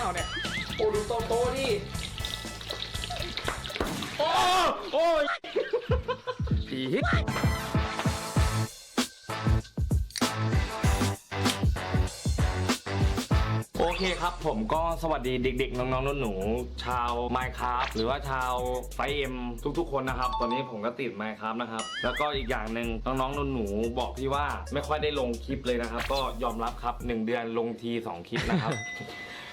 ล่าเนี่ย โอ้ดูโตโตๆดิโอ้โอ้ยผีฮิตโอเคครับผมก็สวัสดีเด็ก ๆ น้องๆหนูๆชาว Minecraft หรือว่าชาวไฟเอ็มทุกๆ คนนะครับ ตอนนี้ผมก็ติด Minecraft นะครับ แล้วก็อีกอย่างหนึ่งน้องๆหนูๆบอกพี่ว่าไม่ค่อยได้ลงคลิปเลยนะครับ ก็ยอมรับครับ 1 เดือนลงที 2 คลิปนะครับ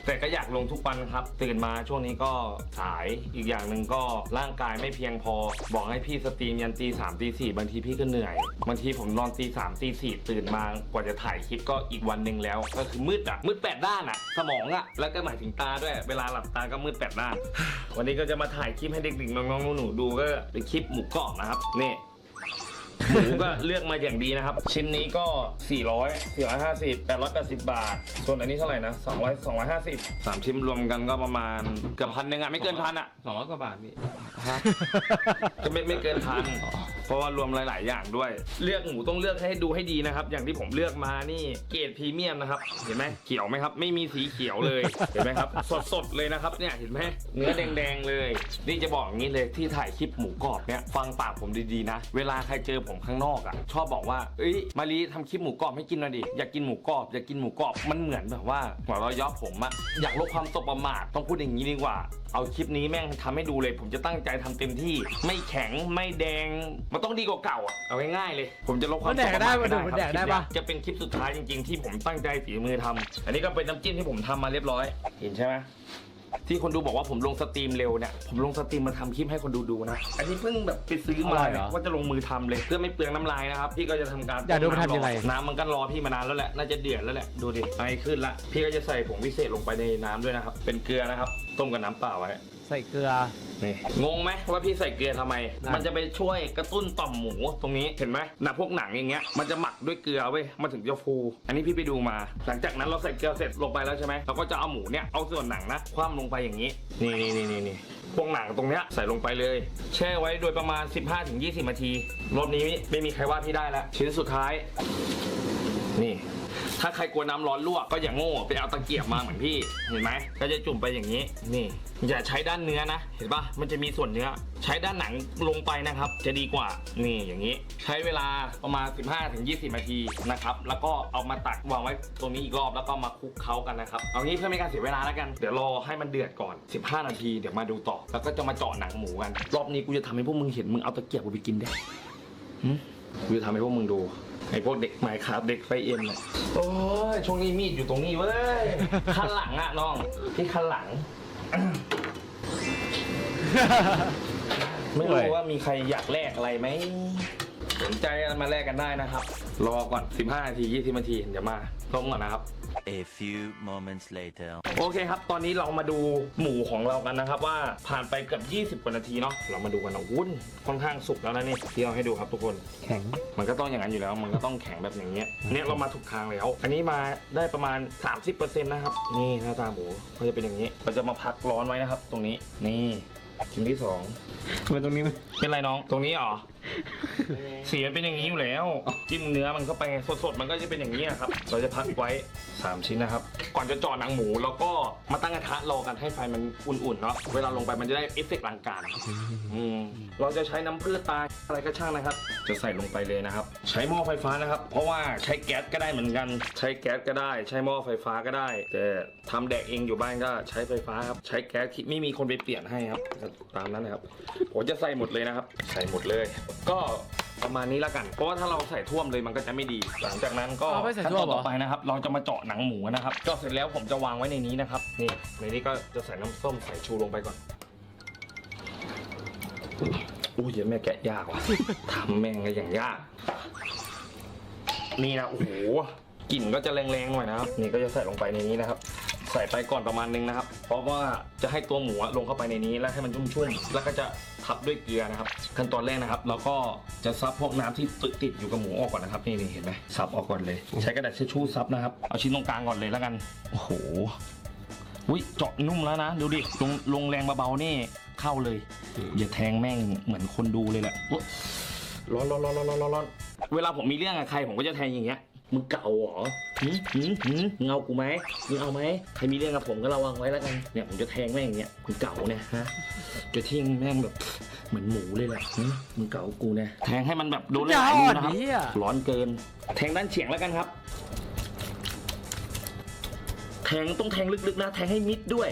แต่ก็อยากลงทุกวันครับ ตื่นมาช่วงนี้ก็สายอีกอย่างหนึ่งก็ร่างกายไม่เพียงพอ บอกให้พี่สตรีมยันตีสามตีสี่บางทีพี่ก็เหนื่อยบางทีผมนอนตีสามตีสี่ตื่นมากว่าจะถ่ายคลิปก็อีกวันหนึ่งแล้ว ก็คือมืดอะมืดแปดด้านอะ สมองอะแล้วก็หมายถึงตาด้วย เวลาหลับตาก็มืดแปดด้าน วันนี้ก็จะมาถ่ายคลิปให้เด็กๆน้องๆหนูๆดูก็เป็นคลิปหมูกรอบนะครับนี่ หมูก็เลือกมาอย่างดีนะครับ ชิ้นนี้ก็ 400 450 880 บาท ส่วนอันนี้เท่าไหร่นะ200 250สามชิ้นรวมกันก็ประมาณเกือบพันหนึ่งอะไม่เกินพันอะสองร้อยกว่าบาทพี่ฮะก็ไม่ไม่เกินพัน เพราะว่ารวมหลาย ๆ อย่างด้วย เลือกหมูต้องเลือกให้ดูให้ดีนะครับ อย่างที่ผมเลือกมานี่เกรดพรีเมียมนะครับ เห็นไหมเขียวไหมครับ ไม่มีสีเขียวเลย เห็นไหมครับ สด ๆ เลยนะครับ เนี่ย เห็นไหมเนื้อแดง ๆ เลย นี่จะบอกอย่างนี้เลยที่ถ่ายคลิปหมูกรอบเนี่ย ฟังปากผมดี ๆ นะ เวลาใครเจอผมข้างนอกอะ ชอบบอกว่า เอ้ย มารีทำคลิปหมูกรอบให้กินหน่อยดิ อยากกินหมูกรอบ อยากกินหมูกรอบ มันเหมือนแบบว่าหัวเราะยาะผมอะอยากลดความสบประมาท ต้องพูดอย่างนี้ดีกว่า เอาคลิปนี้แม่งทำให้ดูเลย ผมจะตั้งใจทำเต็มที่ ไม่แข็ง ไม่แดงมันต้องดีกว่าเก่าอะเอาง่ายๆเลย ผมจะลดความมันแดกได้สบประาทมันแดกได้ครับปะคลิปเนี้ยจะเป็นคลิปสุดท้ายจริงๆ ที่ผมตั้งใจฝีมือทำอันนี้ก็เป็นน้ำจิ้มที่ผมทำมาเรียบร้อย เห็นใช่ไหมที่คนดูบอกว่าผมลงสตรีมเร็วเนี่ยผมลงสตรีมมาทำคลิปให้คนดูดูนะ อันนี้เพิ่งแบบไปซื้อมาอร่อยเหรอว่าจะลงมือทำเลยเพื่อไม่เปลืองน้ำลายนะครับพี่ก็จะทำการอยากดูมันทำยังไง น้ำมันก็รอพี่มานานแล้วแหละน่าจะเดือดแล้วแหละดูดิไอขึ้นละพี่ก็จะใส่ผงพิเศษลงไปในน้ำด้วยนะครับเป็นเกลือนะครับต้มกับน้ำเปล่าไว้ ใส่เกลือ นี่งงไหมว่าพี่ใส่เกลือทำไม นั่น มันจะไปช่วยกระตุ้นต่อมหมูตรงนี้เห็นไหมหนังพวกหนังอย่างเงี้ยมันจะหมักด้วยเกลือเว้ยมันถึงจะฟู อันนี้พี่ไปดูมา หลังจากนั้นเราใส่เกลือเสร็จลงไปแล้วใช่ไหมเราก็จะเอาหมูเนี่ยเอาส่วนหนังนะคว่ำลงไปอย่างนี้นี่นี่นี่นี่นี่พวกหนังตรงเนี้ยใส่ลงไปเลย แช่ไว้โดยประมาณ 15-20นาทีรอบนี้ไม่มีใครว่าพี่ได้แล้วชิ้นสุดท้าย นี่ ถ้าใครกลัวน้ำร้อนลวกก็อย่าโง่ไปเอาตะเกียบมาเหมือนพี่เห็นไหมก็จะจุ่มไปอย่างนี้นี่ อย่าใช้ด้านเนื้อนะ เห็นปะมันจะมีส่วนเนื้อ ใช้ด้านหนังลงไปนะครับ จะดีกว่านี่อย่างนี้ ใช้เวลาประมาณ 15-20 นาทีนะครับแล้วก็เอามาตักวางไว้ตรงนี้อีกรอบแล้วก็มาคลุกเคล้ากันนะครับเอางี้เพื่อไม่ให้การเสียเวลาแล้วกันเดี๋ยวรอให้มันเดือดก่อน 15 นาทีเดี๋ยวมาดูต่อ แล้วก็จะมาเจาะหนังหมูกัน รอบนี้กูจะทำให้พวกมึงเห็นมึงเอาตะเกียบกูไปกินได้หึ กูจะทำให้พวกมึงดูไอ้พวกเด็กไมค์ครับเด็กไฟเอ็มเนี่ยโอ้ยช่วงนี้มีดอยู่ตรงนี้เว้ยคันหลังอะน้องที่คันหลัง ไม่รู้ว่ามีใครอยากแลกอะไรไหมสนใจมาแลกกันได้นะครับ รอก่อน 15 นาที 20 นาที เดี๋ยวมาต้มก่อนนะครับ A few moments later. โอเคครับ ตอนนี้เรามาดูหมูของเรากันนะครับ ว่าผ่านไปเกือบ20 กว่านาทีเนาะ เรามาดูกันนะวุ้นค่อนข้างสุกแล้วนะนี่ที่เราให้ดูครับทุกคน แข็ง มันก็ต้องอย่างนั้นอยู่แล้ว มันก็ต้องแข็งแบบอย่างเงี้ย เนี่ยเรามาถูกทางแล้ว อันนี้มาได้ประมาณ 30%นะครับ นี่หน้าตาหมูก็จะเป็นอย่างนี้ เราจะมาพักร้อนไว้นะครับ ตรงนี้ นี่ชิ้นที่สองทำไมตรงนี้มันเป็นไรน้อง ตรงนี้เหรอ สีมันเป็นอย่างนี้อยู่แล้ว จิ้มเนื้อมันเข้าไปสดๆ มันก็จะเป็นอย่างนี้ครับ เราจะพักไว้ 3 ชิ้นนะครับ ก่อนจะจาะหนังหมูแล้วก็มาตั้งกระทะรอกันให้ไฟมันอุ่นๆเนาะ เวลาลงไปมันจะได้เอฟเฟกต์ลังการอืมเราจะใช้น้ำพืชตาอะไรก็ช่างนะครับ จะใส่ลงไปเลยนะครับ ใช้หม้อไฟฟ้านะครับ เพราะว่าใช้แก๊สก็ได้เหมือนกัน ใช้แก๊สก็ได้ ใช้หม้อไฟฟ้าก็ได้ แต่ทำแดกเองอยู่บ้านก็ใช้ไฟฟ้าครับ ใช้แก๊สที่ไม่มีคนไปเปลี่ยนให้ครับ ตามนั้นนะครับ ผมจะใส่หมดเลยนะครับ ใส่หมดเลยก็ประมาณนี้แล้วกัน เพราะว่าถ้าเราใส่ท่วมเลยมันก็จะไม่ดี หลังจากนั้นก็เอาไม่ใส่ขั้นท่วตอมนเหรต่ออไปนะครับ เราจะมาเจาะหนังหมูนะครับ เจาะเสร็จแล้วผมจะวางไว้ในนี้นะครับ นี่ ในนี้ก็จะใส่น้ำส้มสายชูลงไปก่อน อู้ยเหี้ยแม่แกะยากว่ะ ทำแม่งก็อย่างยาก นี่นะ โอ้โห กลิ่นก็จะแรงๆหน่อยนะครับ นี่ก็จะใส่ลงไปในนี้นะครับใส่ไปก่อนประมาณนึงนะครับ เพราะว่าจะให้ตัวหมูลงเข้าไปในนี้แล้วให้มันชุ่มๆ แล้วก็จะทับด้วยเกลือนะครับ ขั้นตอนแรกนะครับเราก็จะซับพวกน้ำที่ติดติดอยู่กับหมูออกก่อนนะครับนี่เห็นไหมซับออกก่อนเลย ใช้กระดาษเช็ดชู่ซับนะครับเอาชิ้นตรงกลางก่อนเลยแล้วกันโอ้โหอุ้ยเจาะนุ่มแล้วนะดูดิลงลงแรงเบาๆนี่เข้าเลยอย่าแทงแม่งเหมือนคนดูเลยแหละร้อนร้อนร้อนร้อนร้อนร้อนเวลาผมมีเรื่องกับใครผมก็จะแทงอย่างเงี้ย มึงเก่าเหรอหืมหืมหืมมึงเอากูไหมมึงเอาไหมใครมีเรื่องกับผมก็ระวังไว้แล้วกัน เนี่ยผมจะแทงแม่งอย่างเงี้ยมึงเก่าเนี่ยฮะ จะทิ้งแม่งแบบเหมือนหมูเลยแหละหืมมึงเก่ากูเนี่ยแทงให้มันแบบโดนหอย่าลายอ่นิ้อวนนะครับดิอะร้อนเกิน แทงด้านเฉียงแล้วกันครับ แทงต้องแทงลึกๆนะแทงให้มิดด้วย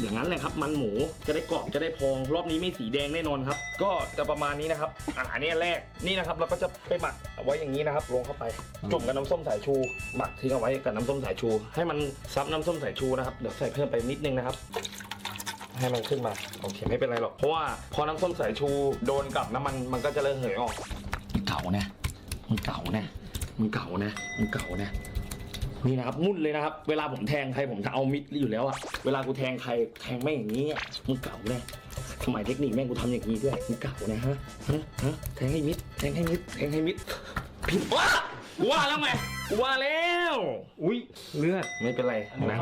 อย่างนั้นแหละครับ มันหมูจะได้กรอบจะได้พอง รอบนี้ไม่สีแดงแน่นอนครับ ก็จะประมาณนี้นะครับอาหารนี้อันแรกนี่นะครับเราก็จะไปหมักเอาไว้อย่างนี้นะครับลงเข้าไปจุ่มกับน้ำส้มสายชู หมักทิ้งเอาไว้กับน้ำส้มสายชู ให้มันซับน้ำส้มสายชูนะครับเดี๋ยวใส่เพิ่มไปนิดนึงนะครับให้มันขึ้นมาโอเคไม่เป็นไรหรอกเพราะว่าพอน้ำส้มสายชูโดนกับน้ำมันมันก็จะเริ่มเหยออกมันเก่านะมันเก่านะมันเก่านะมันเก่านะ นี่นะครับมุ่นเลยนะครับ เวลาผมแทงใครผมจะเอามิดอยู่แล้วอะเวลากูแทงใครแทงไม่งอย่างนี้มึงเก่าแน่สมัยเทคนิคแม่งกูทำอย่างนี้ด้วยมึงเก่านะฮะฮะแทงให้มิดแทงให้มิดแทงให้มิดผิดว่ากูว่าแล้วไง ว่าแล้ว อุ้ยเลือดไม่เป็นไรนะ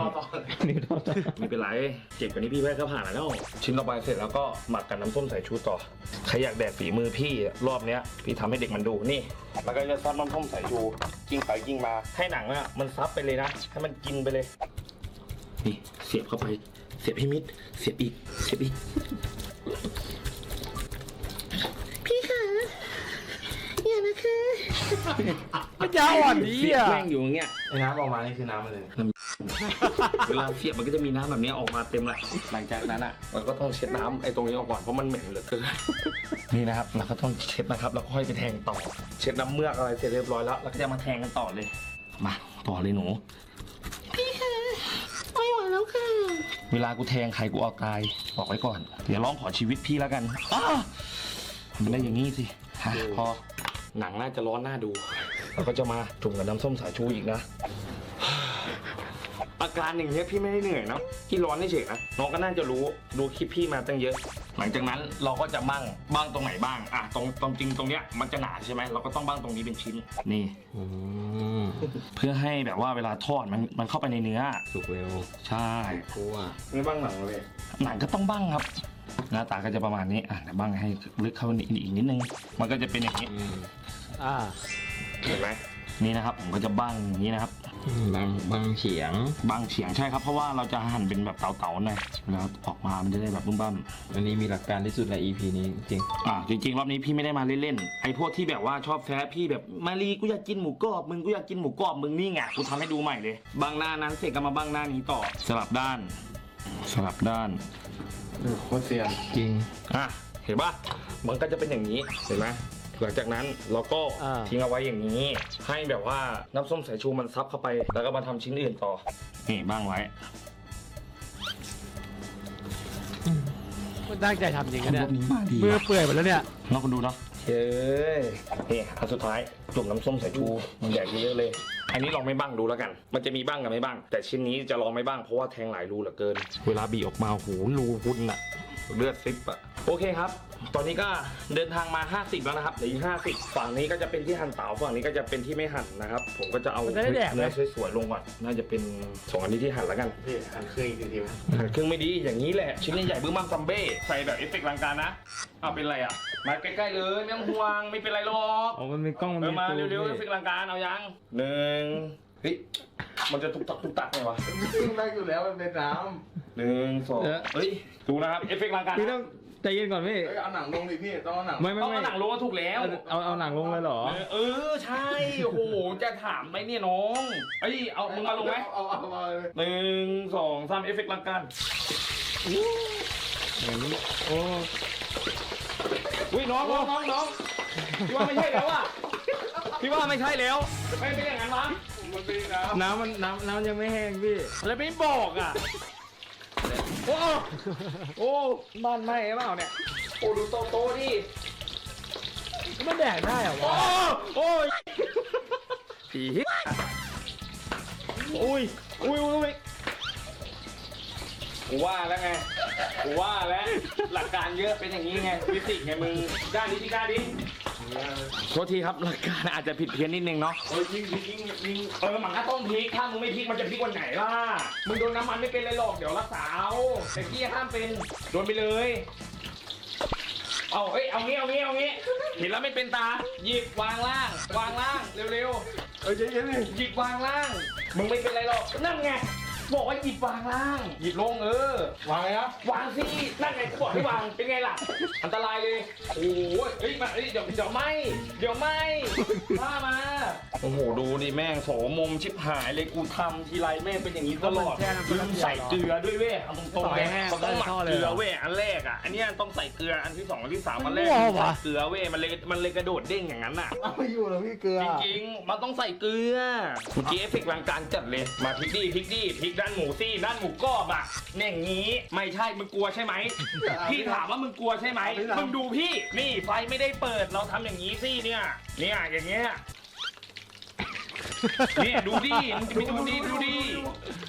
นิ้วเท่าต่อไม่เป็นไร เจ็บกว่านี้พี่แพ้ก็ผ่านแล้ว ชิ้นต่อไปเสร็จแล้วก็หมักกับน้ำส้มสายชูต่อ ใครอยากแดกฝีมือพี่รอบเนี้ย พี่ทำให้เด็กมันดูนี่ มันก็จะซับน้ำส้มสายชูกิ้งไปกิ้งมา ให้หนังอะมันซับไปเลยนะ ให้มันกินไปเลย นี่เสียบเข้าไป เสียบให้มิด เสียบอีก เสียบอีก มันยาอ่อนดิเสียบอะแม่งอยู่อย่างเงี้ยไอ้น้ำออกมานี่คือน้ำอะไรเวลาเสียบมันก็จะมีน้ำแบบนี้ออกมาเต็มเลยหลังจากนั้นอะมันก็ต้องเช็ดน้ำไอ้ตรงนี้ออกก่อนเพราะมันเหม็นเหลือเกินนี่นะครับเราก็ต้องเช็ดนะครับแล้วก็ค่อยไปแทงต่อ เช็ดน้ำเมือกอะไรเสร็จเรียบร้อยแล้วเราก็จะมาแทงกันต่อเลย มาต่อเลยหนูไม่ไหวแล้วค่ะเวลากูแทงใครกูเอาตายบอกไว้ก่อนเดี๋ยวร้องขอชีวิตพี่แล้วกันอ้ามันได้อย่างนี้สิฮะพอ หนังน่าจะร้อนน่าดูเราก็จะมาจุ่มกับน้ำส้มสายชูอีกนะ อาการอย่างเงี้ยพี่ไม่ได้เหนื่อยนะพี่ร้อนเฉยๆนะน้องก็น่าจะรู้ดูคลิปพี่มาตั้งเยอะ หลังจากนั้นเราก็จะบ้างบ้างตรงไหนบ้างอะตรงตรงจริงตรงเนี้ยมันจะหนาใช่ไหมเราก็ต้องบ้างตรงนี้เป็นชิ้นนี่อืมเพื่อให้แบบว่าเวลาทอดมันมันเข้าไปในเนื้อ สุกเร็วใช่กูอะไม่บ้างหนังเลย หนังก็ต้องบ้างครับ หน้าตาก็จะประมาณนี้อะเดี๋ยวบ้างให้ลึกเข้าไปอีกนิดนึง มันก็จะเป็นอย่างนี้ อืมอ่าเห็นไหมนี่นะครับผมก็จะบ้างอย่างนี้นะครับบางบางเฉียงบ้างเฉียงใช่ครับเพราะว่าเราจะหั่นเป็นแบบเต๋าๆหน่อยแล้วออกมามันจะได้แบบบึ้มบ้ามอันนี้มีหลักการที่สุดใน EP นี้จริงอ่าจริงๆรอบนี้พี่ไม่ได้มาเล่นๆไอ้พวกที่แบบว่าชอบแซะพี่แบบมารีกูอยากกินหมูกรอบมึงกูอยากกินหมูกรอบมึงนี่ไงกูทำให้ดูใหม่เลยบางหน้านั้นเสร็จก็มาบางหน้านี้ต่อสลับด้าน สลับด้านโคตรเซียนจริงอะเห็นปะมันก็จะเป็นอย่างนี้เห็นไหม หลังจากนั้นเราก็อ่า ทิ้งเอาไว้อย่างนี้ ให้แบบว่าน้ำส้มสายชูมันซับเข้าไป แล้วก็มาทำชิ้นอื่นต่อนี่บ้างไว้มันตั้งใจทำจริงรนะเนี่ยอบนี้มาดีมือเปื่อยหมดแล้วเนี่ยลองกันดูเนาะเฮ้ยนี่อันสุดท้ายจุ่มน้ำส้มสายชูมันใหญ่เยอะๆเลย อันนี้ลองไม่บ้างดูแล้วกัน มันจะมีบ้างกับไม่บ้าง แต่ชิ้นนี้จะลองไม่บ้างเพราะว่าแทงหลายรูเหลือเกิน เวลาบีออกมาหูรูพุนอะ เลือดซิปอะโอเคครับ ตอนนี้ก็เดินทางมา 50 แล้วนะครับเหลืออีก50 ฝั่งนี้ก็จะเป็นที่หั่นเต๋าฝั่งนี้ก็จะเป็นที่ไม่หั่นนะครับ ผมก็จะเอามันจะได้แดกไหม เนื้อสวยๆลงก่อนน่าจะเป็นสองอันนี้ที่หั่นแล้วกัน พี่หันเครื่องอีกทีไหมหั่นครึ่งไม่ดีอย่างนี้แหละ ชิ้นใหญ่ๆบื้อมั่มซัมเบ้ใส่แบบเอฟเฟกต์ลังการนะอ้าวเป็นไรอะ มาใกล้ๆเลยไม่ต้องห่วงไม่เป็นไรหรอกอ๋อมันมีกล้องมันเอมีอมาตัวเร็วๆเอพี่ฟเฟกต์ลังการเอายังหนึ่งเฮ้ยมันจะตุกตักตุกตักไงวะ ซึ่งแรกอยู่แล้วมันเป็นน้ หนึ่งสองเฮ้ยดูนะครับเอฟเฟกต์ลังการพี่ต้องใจเย็นก่อนพี่ำเฮ้ยเอาหนังลงดิพี่ต้องเอาหนังไม่ไม่ต้องไม่เอาหนังลงก็ถูกแล้วเอาเอาหนังลงเลยเหรอเออเออใช่โอ้โหจะถามไหมเนี่ยน้องเอ้ยเอามึงมาลงไหมเอาเอาเอาเลยหนึ่งสองสามเอฟเฟกต์ลังการเหมือนโอ้อุ้ยน้องน้องน้องน้องพี่ว่าไม่ใช่แล้วอะพี่ว่าไม่ใช่แล้วไม่เป็นอย่างนั้นวะมันเป็นน้ำน้ำมันน้ำน้ำยังไม่แห้งพี่อะไรไม่บอกอะ โอ้โอ้บ้านไหม้เปล่าเนี่ยโอ้ดูโตโตๆดิมันแดกได้เหรอโอ้วะโอ้ยผีอุ้ยอุ้ยอุ้ยกูว่าแล้วไงกูว่าแล้วหลักการเยอะเป็นอย่างนี้ไงฟิสิกส์ไงมึงกล้าดิพี่กล้าดิ โทษทีครับหลักการอาจจะผิดเพี้ยนนิดนึงเนาะเฮ้ยยิงยิงยิงยิงเออมันก็ต้องพลิกถ้ามึงไม่พลิกมันจะพลิกวันไหนล่ะมึงโดนน้ำมันไม่เป็นไรหรอกเดี๋ยวรักษาเอาแต่กี้ห้ามเป็นโดนไปเลย เอาเอ้ยเอางี้เอางี้เอางี้เห็นแล้วไม่เป็นตาหยิบวางล่าง วางล่างเร็วเอ้ยเย็นๆดิๆหยิบวางล่าง มึงไม่เป็นไรหรอกนั่นไง บอกว่าหยิบวางล่าง หยิบลงเออ วางไงครับวางสินั่นไงกูบอกให้วางเป็นไงล่ะ อันตรายเลยโอ้ยเฮ้ยมาเฮ้ยเดี๋ยวเดี๋ยวไม่ เดี๋ยวไม่พามาโอ้โหดูดิแม่งโสมมชิบหายเลยกูทำทีไรแม่งเป็นอย่างนี้ตลอดแช่น้ำเกลืลือมใส่เกลือด้วยเว้ยเอาตรงๆเลยแห้งเขาต้องหมักได้ท่อเลยเกลืเหรออเว้ยอันแรกอะอันเนี้ยต้องใส่เกลืออันที่สองอันที่สามอันแรกมั่ววะใส่เกลือเว้ยมันเลยมันเลยกระโดดเด้งอย่างนั้นอะ เอาไม่อยู่แล้วพี่เกลือจริงๆมันต้องใส่เกลือเมื่อกี้เอฟเฟกต์กลางการจัดเลยมาพริกดีพริกดีพริกด้านหมูซี่ด้านหมูกรอบอะเนี่ยอย่างงี้ไม่ใช่มึงกลัวใช่ไหมพี่ถามว่ามึงกลัวใช่ไหมมึงดูพี่นี่ไฟไม่ได้เปิดเราทำอย่างนี้สิเนี่ยเนี่ยอย่างเงี้ยเนี่ยดูดิมึงจะไปดูดิดูดิ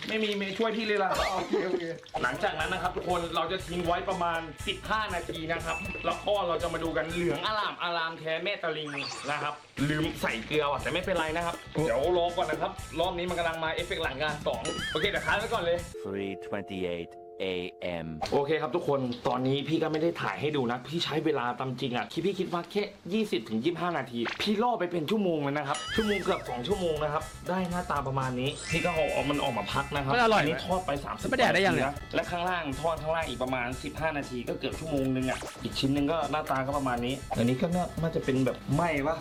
ไม่มีเมย์ช่วยพี่เลยล่ะ โอเคโอเคหลังจากนั้นนะครับทุกคนเราจะทิ้งไว้ประมาณ 15 นาทีนะครับ แล้วก็เราจะมาดูกันเหลืองอลามอลามแท้แม่ตะลิงนะครับ ลืมใส่เกลือว่ะแต่ไม่เป็นไรนะครับ เดี๋ยวรอก่อนนะครับ รอบนี้มันกำลังมาเอฟเฟกต์หลังการสองโอเคเดี๋ยวค้างไว้ก่อนเลย 3:28 a.m. โอเคครับทุกคน ตอนนี้พี่ก็ไม่ได้ถ่ายให้ดูนะ พี่ใช้เวลาตามจริงอะคิดพี่คิดว่าแค่ 20ถึง25 นาที พี่ล่อไปเป็นชั่วโมงเลยนะครับ ชั่วโมงเกือบ 2 ชั่วโมงนะครับ ได้หน้าตาประมาณนี้ พี่ก็เอาออกมันออกมาพักนะครับมันอร่อยนนี้ไหมทอดไป 30ไม่แดกได้ยังเนี่ยนาทีนะและข้างล่างทอดข้างล่างอีกประมาณ 15 นาที ก็เกือบชั่วโมงนึงอะ อีกชิ้นหนึงก็หน้าตาก็ประมาณนี้ อันนี้ก็น่าน่าจะเป็นแบบไหม้ปะ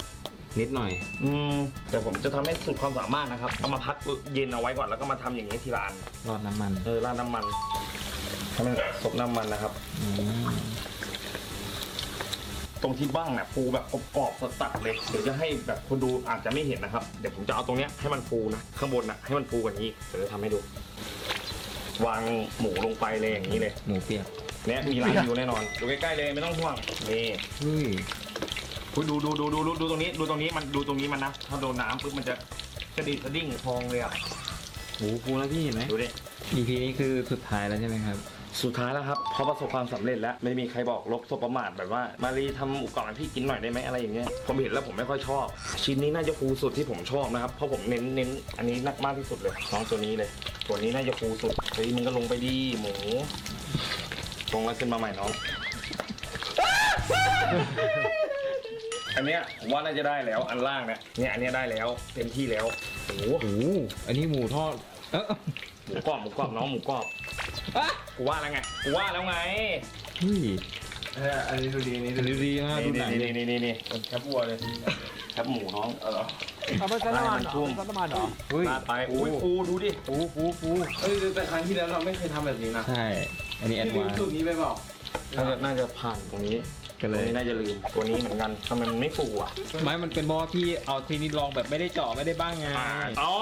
นิดหน่อย อืมแต่ผมจะทำให้สุดความสามารถนะครับ เอามาพักเย็นเอาไว้ก่อนแล้วก็มาทำอย่างนี้ทีละอันรอดน้ำมันเออราดน้ำมันให้มันซบน้ำมันนะครับตรงที่บ้างเนี่ยฟูแบบกรอบๆสัดๆเลยเดี๋ยวจะให้แบบคนดูอาจจะไม่เห็นนะครับ เดี๋ยวผมจะเอาตรงเนี้ยให้มันฟูนะข้างบนนะให้มันฟูกว่านี้เดี๋ยวจะทำให้ดู วางหมูลงไปเลยอย่างนี้เลยหมูเปียกเนี่ยมีร้านอยู่แน่นอนดูใกล้ๆเลยไม่ต้องห่วงนี่เฮ้ย อุ๊ยดูดูดูดูดูดูตรงนี้ดูตรงนี้มันดูตรงนี้มันนะถ้าโดนน้ำปุ๊บมันจะกระดิ่งกระดิ่งพองเลยอะหมูฟูแล้วพี่เห็นไหม ดูดิ EP นี้คือสุดท้ายแล้วใช่ไหมครับ สุดท้ายแล้วครับพอประสบความสำเร็จแล้ว ไม่มีใครบอกลบสบประมาทแบบว่า มารีทำหมูกรอบให้พี่กินหน่อยได้ไหมอะไรอย่างเงี้ยผมเห็นแล้วผมไม่ค่อยชอบ ชิ้นนี้น่าจะฟูสุดที่ผมชอบนะครับ เพราะผมเน้นเน้นอันนี้นักมากที่สุดเลยน้องตัวนี้เลย ตัวนี้น่าจะฟูสุดเฮ้ยมึงก็ลงไปดีหมูลงแล้วขึ้นมาใหม่น้อง อันเนี้ยผมว่าน่าจะได้แล้วอันล่างเนี่ยเนี่ยอันเนี้ยได้แล้วเต็มที่แล้วโอ้โหโอ้โหอันนี้หมูทอดเออหมูกรอบหมูกรอบน้องหมูกรอบอะกูว่าแล้วไงกูว่าแล้วไงเฮ้ยเอออันนี้ดูดีอันนี้ดูดูดีดีมากดูหนังนี่ดินี่นี่นี่แคบวัวเลยแคบหมูน้องเออเอาไปซันน้ำมันเหรอซันน้ำมันเหรอเฮ้ยลาดไปอุ้ยฟูดูดิฟูฟูฟูเอ้ยแต่ครั้งที่แล้วเราไม่เคยทำแบบนี้นะใช่ อันนี้แอดพี่ลืวามนสูตรนี้ไปเปล่าน่าจะน่าจะผ่านตรงนี้ กันตเลรงยนี้น่าจะลืมตัวนี้เหมือนกันทำไมมันไม่ฟูอะไม่มันเป็นเพราะว่าพี่เอาทีนี้ลองแบบไม่ได้เจาะไม่ได้บ้างไง อ๋อ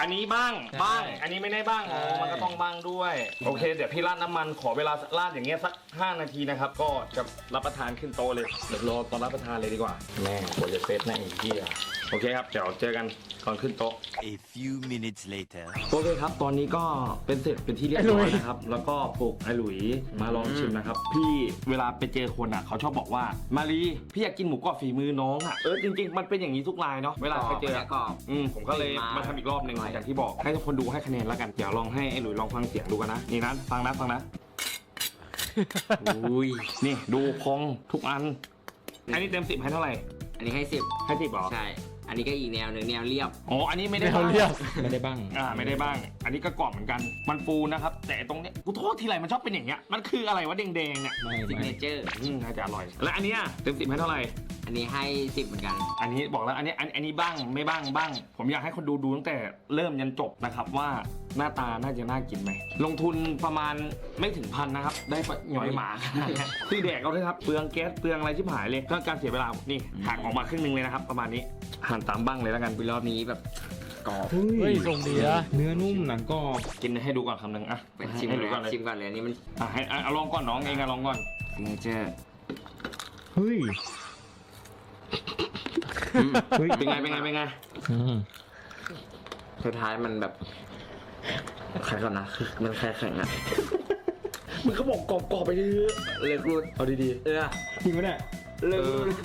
อันนี้บ้างใช่บ้าง อันนี้ไม่ได้บ้างอ๋อใช่ มันก็ต้องบ้างด้วยโอเค เดี๋ยวพี่ราดน้ำมันขอเวลาราดอย่างเงี้ยสัก 5 นาทีนะครับ ก็จะรับประทานขึ้นโต๊ะเลยเดี๋ยวรอตอนรับประทานเลยดีกว่าแม่กว่าจะเซตนะไอ้เหี้ย โอเคครับ เดี๋ยวเจอกันก่อนขึ้นโต๊ะ A few minutes later. โอเคครับ ตอนนี้ก็เป็นเสร็จเป็นที่เรียบร้อยนะครับ แล้วก็ปลุกไอ้หลุยมาลองชิมนะครับ พี่เวลาไปเจอคนอะ เขาชอบบอกว่า มารีพี่อยากกินหมูกรอบฝีมือน้องอะ เออจริงๆ มันเป็นอย่างนี้ทุกรายเนาะ เวลาใครเจออะกรอบอืมผมก็เลยมาทำอีกรอบหนึ่งอย่างที่บอก ให้ทุกคนดูให้คะแนนแล้วกัน เดี๋ยวลองให้ไอ้หลุยลองฟังเสียงดูกันนะ นี่นะฟังนะฟังนะ อุ้ย นี่ดูพองทุกอัน อันนี้เต็มสิบให้เท่าไหร่ อันนี้ให้สิบให้สิบเหรอ ใช่ อันนี้ก็อีกแนวหนึ่งแนวเรียบ อ๋ออันนี้ไม่ได้เขาบ้างเรียกไม่ได้บ้าง อ่าไม่ได้บ้าง อันนี้ก็กรอบเหมือนกัน มันฟูนะครับ แต่ตรงเนี้ยกูโทษทีไรมันชอบเป็นอย่างเงี้ยมันคืออะไรวะแดงๆเนี่ยไม่ซิกเนไม่เจอร์ อืมน่าจะอร่อย และอันเนี้ยเต็มสิบให้เท่าไหร่ อันนี้ให้สิบเหมือนกัน อันนี้บอกแล้วอันนี้อันอันนี้บ้างไม่บ้างบ้าง ผมอยากให้คนดูดูตั้งแต่เริ่มยันจบนะครับว่าหน้าตาน่าจะน่ากินไหมลงทุนประมาณไม่ถึงพันนะครับ ได้ปะหน่อยหมาคือแดกเอาด้วยครับเปลืองแก๊สเปลืองอะไรชิบหายเลยเพื่อการเสียเวลานี่หักออกมาครึ่งหนึงเลยนะครับ ประมาณนี้หั่นตามบ้างเลยแล้วกันรอบนี้แบบกรอบเฮ้ยทรงดีนะเนื้อนุ่มหนังกรอบกินให้ดูก่อนคำหนึ่งอะเป็นชิมให้เลดูยก่อนเลยชิมก่อนเลยอันนี้มันอะให้อะเอาลองก่อนน้องเองอะลองก่อนซิกเนเจอร์เฮ้ยเฮ้ยเป็นไงเป็นไงเป็นไงอืมสุดท้ายมันแบบใครก่อนนะคือมันแค่แข็งอะมึงก็บอกกรอบๆไปเถอะเลิกรูดเอาดีเออจริงปะเนี่ยเลิกรูด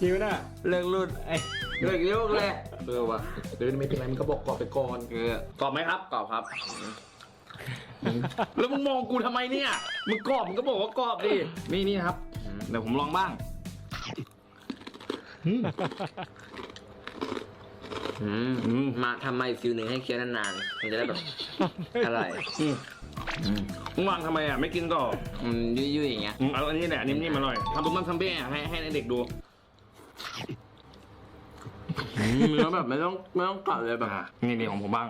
จริงปะเนี่ยเลิกรูดไอ้เลิกโยกเลยเออว่ะๆเดินไม่เป็นไรมึงก็บอกกรอบไปก่อนเออกรอบไหมครับกรอบครับ แล้วมึงมองกูทำไมเนี่ยมึงกรอบมึงก็บอกว่ากรอบดินี่นี่ครับอืเดี๋ยวผมลองบ้างอืมอืมมาทำมาอีกฟิลหนึ่งให้เคี้ยวนานๆมันจะได้แบบอร่อยอืมอืมมึงวางทำไมอะไม่กินต่ออืมยุ่ยๆอย่างเงี้ยอืมเอาอันนี้แหละนิ่มๆอร่อยทำบุ้มมันทำเบ้อะให้ให้เด็กดูอืม เนื้อแบบไม่ต้องไม่ต้องกัดเลยแบบอะนี่นี่ของผมบ้าง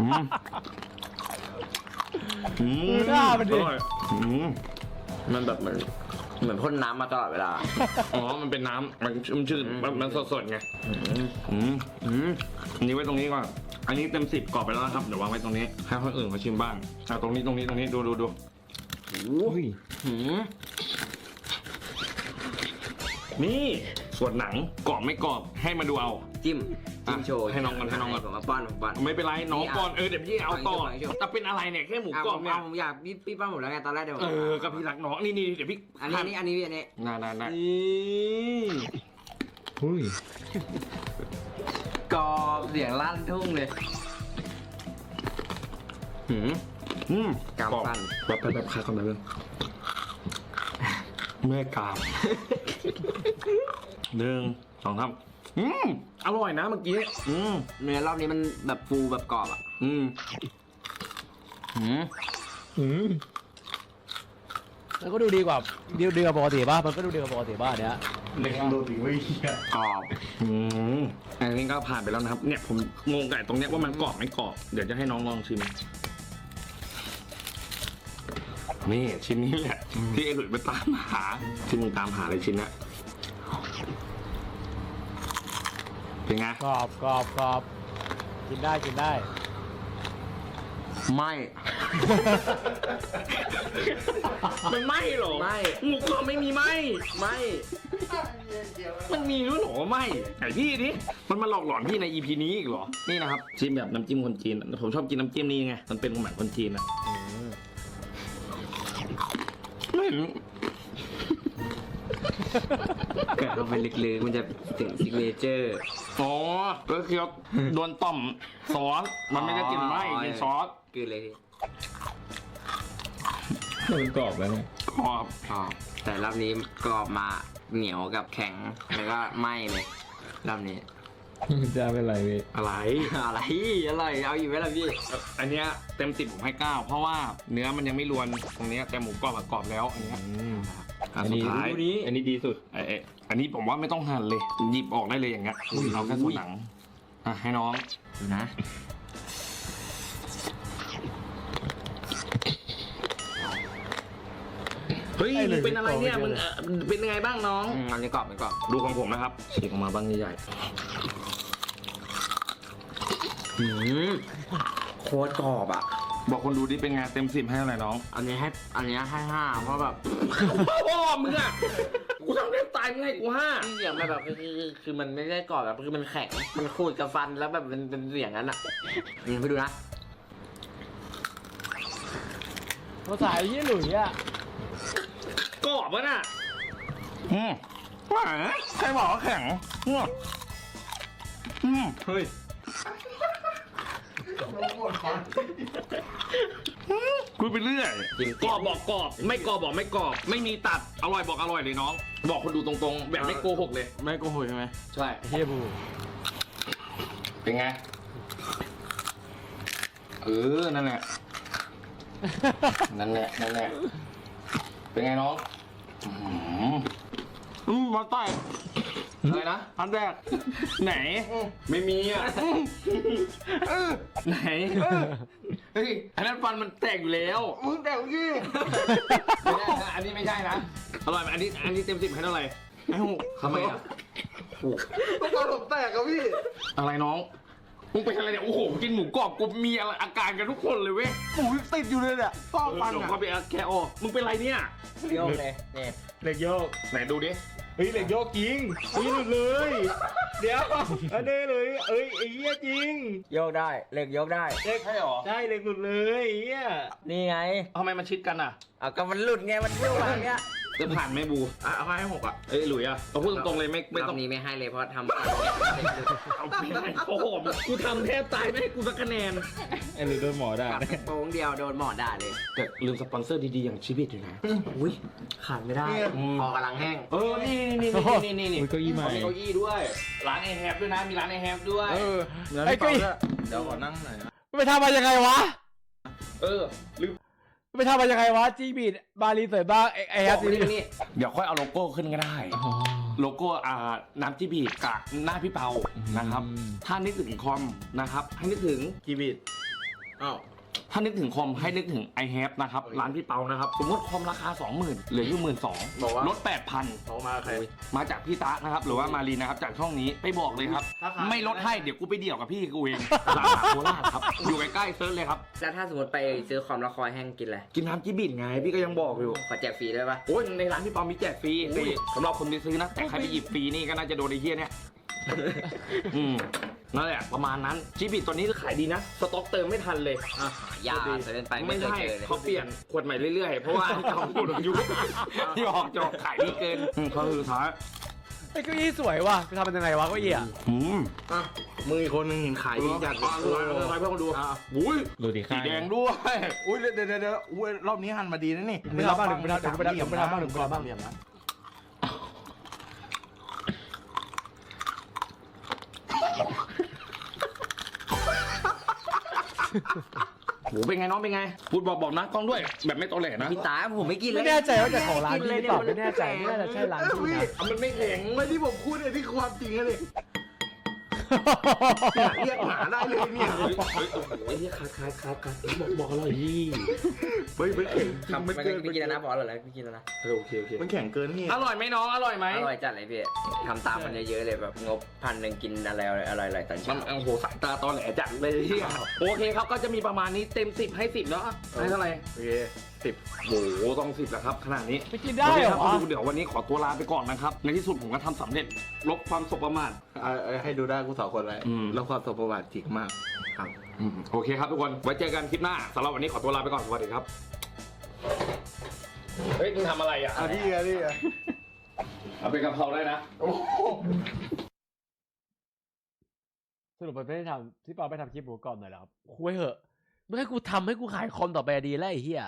อืมอืมดูหน้ามันดิ อร่อยอืมมันแบบเหมือนเหมือนพ่นน้ำมาตลอดเวลา อ๋อ มันเป็นน้ำมันชุ่มชื่นมันมันสดๆไงอืมอืมอืมอันนี้ไว้ตรงนี้ก่อน อันนี้เต็มสิบกรอบไปแล้วนะครับ เดี๋ยววางไว้ตรงนี้ให้คนอื่นเขาชิมบ้างอะตรงนี้ตรงนี้ตรงนี้ดูดูดูอุ้ยอืม นี่ส่วนหนังกรอบไม่กรอบให้มาดูเอา จิ้มจิ้มโชว์ให้น้องก่อนให้น้องก่อน ผมมาป้อนผมป้อน ไม่เป็นไรน้องก่อนเออเดี๋ยวพี่เอาต่อเอาอีกเอาอีก แต่เป็นอะไรเนี่ยแค่หมูอะกรผอบมเนี่ยเอาผมอยากพี่พี่ป้อนผมแล้วไงตอนแรกเดี๋ยวผมเออกับพี่รักน้องนี่นี่เดี๋ยวพี่อันนี้อันนี้อันนี้อันนี้น่าน่าน่าอุ้ยกรอบเสียงลั่นทุ่งเลย หืมอืมกามสั้น แบบแบบแบบคาคำนั้นเลย เมื่อกามหนึ่งสองสามอืมอร่อยนะเมื่อกี้ อืมเนื้อรอบนี้มันแบบฟูแบบกรอบอะ อืมหืมอืมแล้วก็ดูดีกว่าดีดีกว่าปกติป่ะมันก็ดูดีกว่าปกติป่ะอันเนี้ยเด็กดูดีไม่เหี้ยกรอบอืมอันนี้ก็ผ่านไปแล้วนะครับ เนี่ยผมงงไก่ตรงเนี้ยว่ามันกรอบไม่กรอบ เดี๋ยวจะให้น้องลองชิม นี่ชิ้นนี้แหละที่ไอ้หลุยไปตามหาที่มึงตามหาเลยชิ้นเนี้ยเป็นไงกรอบกรอบกรอบกินได้กินได้ ไม่ มันไหมเหรอไหม้หมูกรอบไม่มีไหมไม่ มันมีด้วยเหรอไหมไหนพี่ดิมันมาหลอกหลอนพี่ใน EP นี้อีกเหรอ นี่นะครับชิมแบบน้ำจิ้มคนจีน ผมชอบกินน้ำจิ้มนี้ไง มันเป็นเหมือนคนจีนอะ ไม่เห็นเกิดลงไปลึกๆมันจะถึงซิกเนเจอร์ อ๋อก็คือโดนต่อมซอส มันไม่ได้กลินไหมอ๋อกินซอสกินเลยพี่มันกรอบแล้วเนี่ยกรอบกรอบ แต่รอบนี้กรอบมาเหนียวกับแข็ง แล้วก็ไหม้เลยรอบนี้ จะเป็นไรพี่อะไร อะไรอร่อยเอาอยู่ไหมล่ะพี่ อันเนี้ยเต็มสิบผมให้เก้าเพราะว่าเนื้อมันยังไม่รวนตรงเนี้ยแต่หมูกรอบอะกรอบแล้วอันเนี้ยอันสุดท้ายอันนี้ดีสุดไอ้ไอ้อันนี้ผมว่าไม่ต้องหั่นเลยหยิบออกได้เลยอย่างเงี้ยเอาแค่ส่วนหนังอะให้น้องดูนะ เฮ้ยไอ้หลุมึยงเป็นอะไรเนี่ยไม่มึงกรอบเอ่อเป็นยังไงบ้างน้อง อืมอันนี้กรอบไม่กรอบดูของผมนะครับฉีกออกมาบ้างใหญ่ อืมโคตรกรอบอะๆบอกคนดูดิเป็นไงเต็มสิบให้อะไรน้อง อันนี้ให้อันนี้ให้ห้าเพราะแบบ พ่อมึงอะ กูทำได้ตายมึงให้กูห้าที่เสียงมันแบบคือคือคือมันไม่ได้กรอบแบบคือมันแข็งมันขูดกับฟันแล้วแบบมันเป็นเสียงนั้นอะนี่ไปดูนะภาษาไอ้ยี่หลุยอะกรอบวะน่ะอืมแหมใครบอกว่าแข็งอืมอืมเฮ้ย คุยไปเรื่อยจริงกรอบบอกกรอบ ไม่กรอบบอกไม่กรอบ ไม่มีตัด อร่อยบอกอร่อยเลยน้อง บอกคนดูตรงๆ แบบไม่โกหกเลย ไม่โกหกใช่ไหมใช่ เฮียบู เป็นไง เออ นั่นแหละ นั่นแหละ นั่นแหละ เป็นไงน้อง อืมอืมมาต่ อยอะไรนะ อันแรก ไหน ไม่มีอะเออไหนเฮ้ยอันนั้นฟันมันแตกอยู่แล้วมึงแต่เมื่อกี้ไม่ได้นะอันนี้ไม่ใช่นะ อร่อยไหมอันนี้ อันนี้เต็มสิบให้เท่าไหร่ให้หกทำไมอะต้องการผมแตกกับพี่ อะไรน้องมึงเป็นอะไรเนี่ยโอ้โหกินหมูกรอบกูมีอะไรอาการกันทุกคนเลยเว้ยหมูติดอยู่เลยเนี่ยซอกฟันเดี๋ยวอะเขาไปแกะออกมึงเป็นไรเนี่ยโยกเลยเนี่ยเหล็กโยกไหนดูดิ เฮ้ยเหล็กโยกจริงเฮ้ยหลุดเลย เดี๋ยวอันนี้เลยเอ้ยไอ้เหี้ยจริงโยกได้เหล็กโยกได้เลขใช่หรอ ใช่เหล็กหลุดเลยไอ้เหี้ยนี่ไงทำไมมันชิดกันอะเอาก็มันหลุดไงมันเยี่ยวมาเนี้ย จะผ่านไหมบูอะเอาให้หกอะเอ้ยหลุยอะเอาพูดตรงๆเลยไม่ไม่รอต้องบนี้ไม่ให้เลยเพราะทำเอาไปให้โอ้โหกูทำแทบตายไม่ให้กูสักคะแนนไอ้หรือโดนหมอด่าโป้งเดียวโดนหมอด่าเลยแต่ลืมสปอนเซอร์ดีๆอย่างชีวิตอยู่นะ อุ้ยขาดไม่ได้อืมคอกำลังแห้งเออ นี่นี่นี่นี่นี่นี่อุ๊ยเก้าอี้ใหม่ มีเก้าอี้ด้วย ร้านไอแฮปด้วยนะ มีร้านไอแฮปด้วย เออไอ้เก้าอี้เดี๋ยวขอนั่งหน่อยนะไปทำมายังไงวะ เออลืม ไปทำมายังไงวะจีบีดบาลีสวยบ้างไอ้ไอ้บฮัอสกซีนี่นี่เดี๋ยวค่อยเอาโลโก้ขึ้นก็ได้ โลโก้อ่าน้ำจีบีกับหน้าพี่เปานะครับ ถ้านึกถึงคอมนะครับ ให้นึกถึงกีบิดอ้าว ถ้านึกถึงคอมให้นึกถึง i h a v e นะครับ ร้านพี่เปานะครับ สมมติคอมราคา 20,000 เหลืออยู่หมื่นสองบอกว่า ลด 8,000ออกมาใคร มาจากพี่ตะนะครับ หรือว่ามารีนะครับ จากช่องนี้ไปบอกเลยครับ ถ้าขาย ไม่ลดให้เดี๋ยวกูไปเดี่ยวกับพี่กูเองร้านหมาโคราชครับ อยู่ใกล้ๆเซิร์ชเลยครับ แล้วถ้าสมมติไปซื้อคอมแล้วคอยแห้งกินอะไรกินน้ำจิบินไงพี่ก็ยังบอกอยู่ ขอแจกฟรีด้วยปะโอ้ยในร้านพี่เปามีแจกฟรีนี่สำหรับคนที่ซื้อนะ แต่ใครไปหยิบฟรีนี่ก็น่าจะโดนไอ้เหี้ยเนี่ย อืมนั่นแหละประมาณนั้นจิบิตตอนนี้ขายดีนะ สต็อกเติมไม่ทันเลย อะหายากเกินไปไม่ไม่เคยใช่เจอเลยเขาเปลี่ยนขวดใหม่เรื่อยๆ เพราะว่าเก่าหมดอายุที่ออกจอกขายดีเกินอืมเขาคือท้ายไอ้เก้าอี้สวยว่ะไปทำมันยังไงวะเก้าอี้อะอืมอะมึงอีกคนนึงเห็นขายดีจัดอะเลยเลยเลยเพื่อนมาดูอุ้ยดูดิสีแดงด้วยอุ้ยเดี๋ยวเดี๋ยวเดี๋ยวอุ้ยรอบนี้หันมาดีนะนี่ไปทำบ้างหนึ่งไปทำหนึ่งไปทำหนึ่งไปทำบ้างหนึ่งไปทำบ้าง เหลี่ยมนะ โหเป็นไงน้องเป็นไง พูดบอกบอกนะกล้องด้วยแบบไม่ตอแหลนะพี่ตาผมไม่กินเลยไม่แน่ใจว่าจะของร้านที่หรือเปล่าไม่แน่ใจไม่น่าจะใช่ร้านที่นะอะมันไม่แข็งไม่ที่ผมพูดเนี่ยที่ความจริงนะนี่ เนี่ยเรียกหมาได้เลยเนี่ยเฮ้ยเฮ้ยโอ้โหเหี้ยคัดคัดคัดคัดบอกบอกอร่อยดีเฮ้ยมันแข็งครับมัไม่นเกินไม่กินแล้วนะพอแล้วไม่กินแล้วนะเออโอเคโอเคมันแข็งเกินนี่อร่อยไหมน้องอร่อยไหมอร่อยจัดเลยพี่ทำตามมันเยอะๆเลยแบบงบพันหนึ่งกินอะไรอร่อยๆตอนมัเช้านโอ้โหสายตาตอนแหลจัดเลยที่โอเคครับก็จะมีประมาณนี้เต็มสิบให้สิบเนาะให้เท่าไหร่โอเค สิบโอ้โหต้องสิบแล้วครับขนาดนี้ไปกินได้เหรอโอเคครับเดี๋ยววันนี้ขอตัวลาไปก่อนนะครับ ในที่สุดผมก็ทำสำเร็จ ลบความสบประมาทเอาเอาให้ดูได้กูสองคนไว้อืม แล้วความสมประวัติจิกมากครับโอเคครับทุกคน ไว้เจอกันคลิปหน้าสำหรับวันนี้ขอตัวลาไปก่อน สวัสดีครับ เฮ้ยมึงทำอะไรอะอะนี่ไงนี่ไงเอาเป็นกะเพราได้นะโอ้โหสรุปมันไม่ได้ทำที่เปาไปทำคลิปหมูกรอบหน่อยเหรอครับคุยเหอะ ไม่ให้กูทำให้กูขายคอมต่อไปดีแล้วไอ้เหี้ย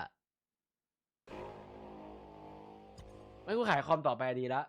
ไม่กูขายคอมต่อไปดีแล้ว